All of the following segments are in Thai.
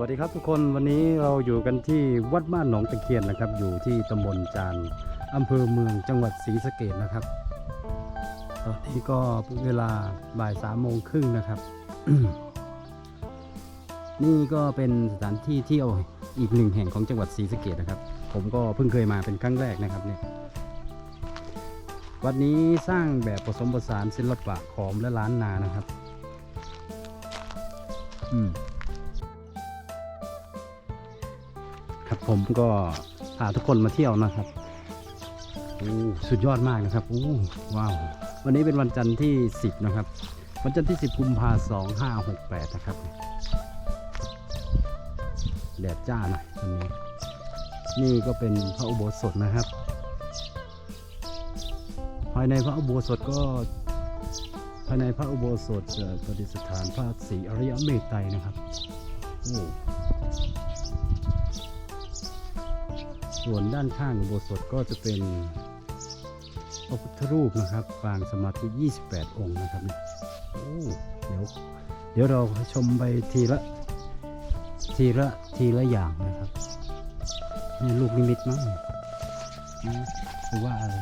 วัสดีครับทุกคนวันนี้เราอยู่กันที่วัดบ้านหนองตะเคียนนะครับ อยู่ที่ตำบลจานอำเภอเมืองจังหวัดศรีสะเกดนะครับ ตอนนี้ก็เวลาบ่ายสามโมงครึ่งนะครับ นี่ก็เป็นสถานที่เที่ยวอีกหนึ่งแห่งของจังหวัดศรีสะเกดนะครับ ผมก็เพิ่งเคยมาเป็นครั้งแรกนะครับเนี่ยวัดนี้สร้างแบบผสมผสานศิลปะขอมและล้านนานะครับ อืม ผมก็พาทุกคนมาเที่ยวนะครับโอ้สุดยอดมากนะครับโอ้ว้าว วันนี้เป็นวันจันทร์ที่ 10 นะครับ วันจันทร์ที่ 10กุมภาสองห้าหกแปดนะครับแดดจ้าหน่อยวันนี้ นี่ก็เป็นพระอุโบสถนะครับ ภายในพระอุโบสถก็ภายในพระอุโบสถประดิษฐานพระศรีอริยเมตไตรนะครับโอ้ ส่วนด้านข้างอุโบสถก็จะเป็นพระพุทธรูปนะครับปางสมาธิ 28 องค์นะครับเนี่ยโอ้เดี๋ยวเดี๋ยวเราชมไปทีละ ทีละทีละอย่างนะครับนี่ลูกนิมิตมั้งหรือว่าอะไร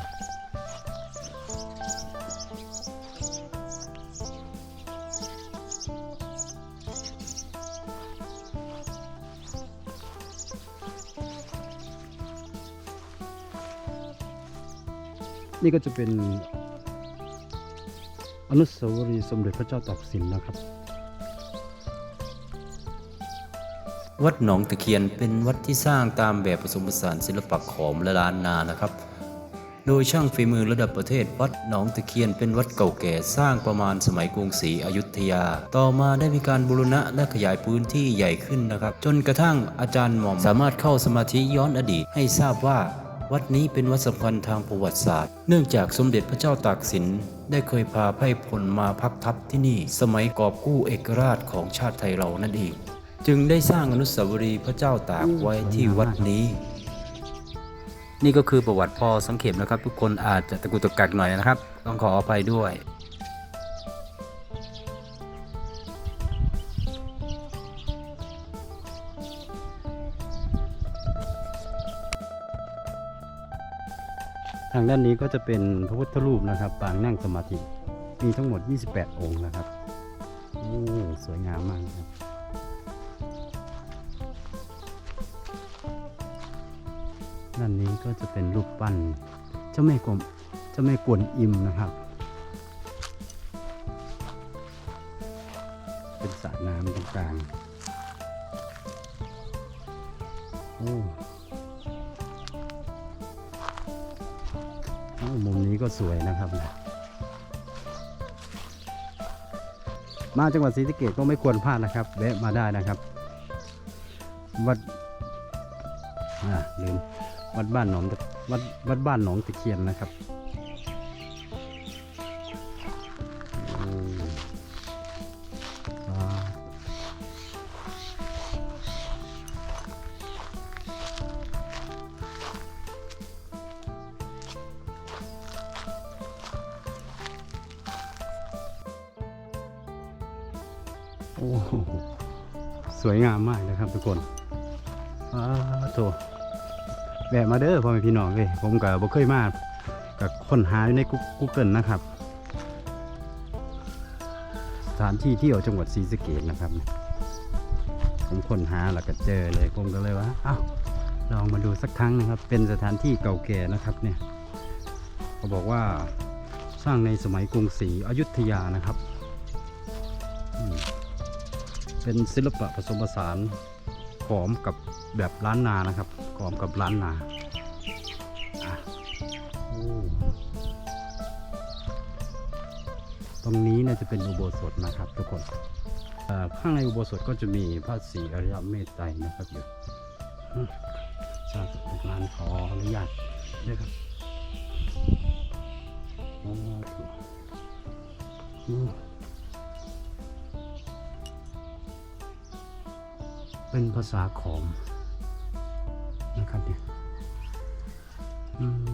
นี่ก็จะเป็น อนุสาวรีย์สมเด็จพระเจ้าตากสินนะครับ วัดหนองตะเคียนเป็นวัดที่สร้างตามแบบผสมผสานศิลปะขอมและล้านนานะครับ โดยช่างฝีมือระดับประเทศ วัดหนองตะเคียนเป็นวัดเก่าแก่สร้างประมาณสมัยกรุงศรีอยุธยา ต่อมาได้มีการบูรณะและขยายพื้นที่ใหญ่ขึ้นนะครับ จนกระทั่งอาจารย์หม่อมสามารถเข้าสมาธิย้อนอดีตให้ทราบว่า วัดนี้เป็นวัดสำคัญทางประวัติศาสตร์ เนื่องจากสมเด็จพระเจ้าตากสิน ได้เคยพาไพร่พลมาพักทับที่นี่ สมัยกอบกู้เอกราชของชาติไทยเรานั่นเอง จึงได้สร้างอนุสาวรีย์พระเจ้าตากไว้ที่วัดนี้ นี่ก็คือประวัติพ่อสังเขปนะครับ ทุกคนอาจจะตะกุตะกักหน่อยนะครับ ต้องขออภัยด้วยางด้านนี้ก็จะเป็นพระพุทธรูปนะครับ ปางนั่งสมาธิ มีทั้งหมด 28 องค์นะครับโอ้สวยงามมากครับด้านนี้ก็จะเป็นรูปปั้นเจ้าแม่กวมเจ้าแม่กวนอิมนะครับ เป็นสระน้ำตรงกลางโอ้ มุมนี้ก็สวยนะครับ มาจังหวัดศรีสะเกดก็ไม่ควรพลาดนะครับ แวะมาได้นะครับ วัดอ่าลืมวัดบ้านหนองวัดวัดบ้านหนองตะเคียนนะครับ โอ้สวยงามมากนะครับทุกคนอ้าโถแวะมาเด้อพ่อแม่พี่น้องเลยผมก็บ่เคยมากับค้นหาอยู่ใน Google นะครับ สถานที่เที่ยวจังหวัดศรีสะเกษนะครับ ผมค้นหาแล้วก็เจอเลยผมก็เลยว่าเอ้าลองมาดูสักครั้งนะครับ เป็นสถานที่เก่าแก่นะครับเนี่ยเขาบอกว่าสร้างในสมัยกรุงศรีอยุธยานะครับ เป็นศิลปะผสมผสานขอมกับแบบล้านนานะครับขอมกับล้านนาตรงนี้น่าจะเป็นอุโบสถนะครับทุกคนข้างในอุโบสถก็จะมีพระศรีอริยเมตไตรนะครับอยู่อืมสาธุลูกหลานขออนุญาตด้วยครับอืม เป็นภาษาขอมนะครับเนี่ยอืม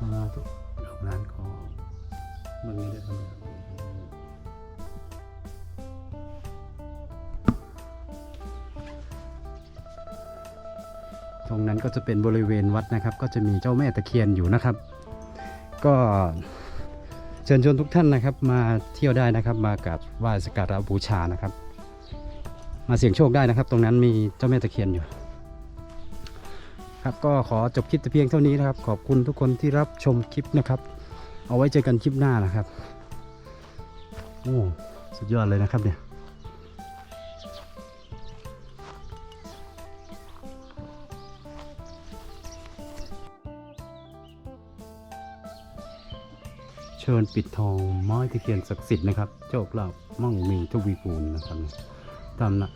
อาทุกดอกนั้นขอมมันมีได้ทำอะไรตรงนั้นก็จะเป็นบริเวณวัดนะครับ ก็จะมีเจ้าแม่ตะเคียนอยู่นะครับ ก็เชิญชวนทุกท่านนะครับ มาเที่ยวได้นะครับ มากับไหว้สักการะบูชานะครับ มาเสี่ยงโชคได้นะครับ ตรงนั้นมีเจ้าแม่ตะเคียนอยู่ ครับก็ขอจบคลิปแต่เพียงเท่านี้นะครับ ขอบคุณทุกคนที่รับชมคลิปนะครับ เอาไว้เจอกันคลิปหน้านะครับโอ้สุดยอดเลยนะครับเนี่ยเชิญปิดทองไม้ตะเคียนศักดิ์สิทธิ์นะครับ โชคลาภมั่งมีทวีปูนนะครับ ตามนะ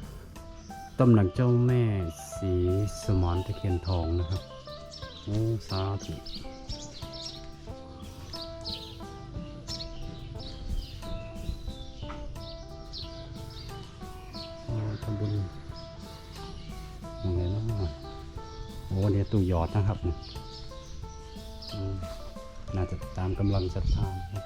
ตำหนักเจ้าแม่สีสมอนตะเคียนทองนะครับโอ้สาธุทำบุญยังไงเนาะโอ้เนี่ยตู้หยอดนะครับ น่าจะตามกำลังศรัทธาครับ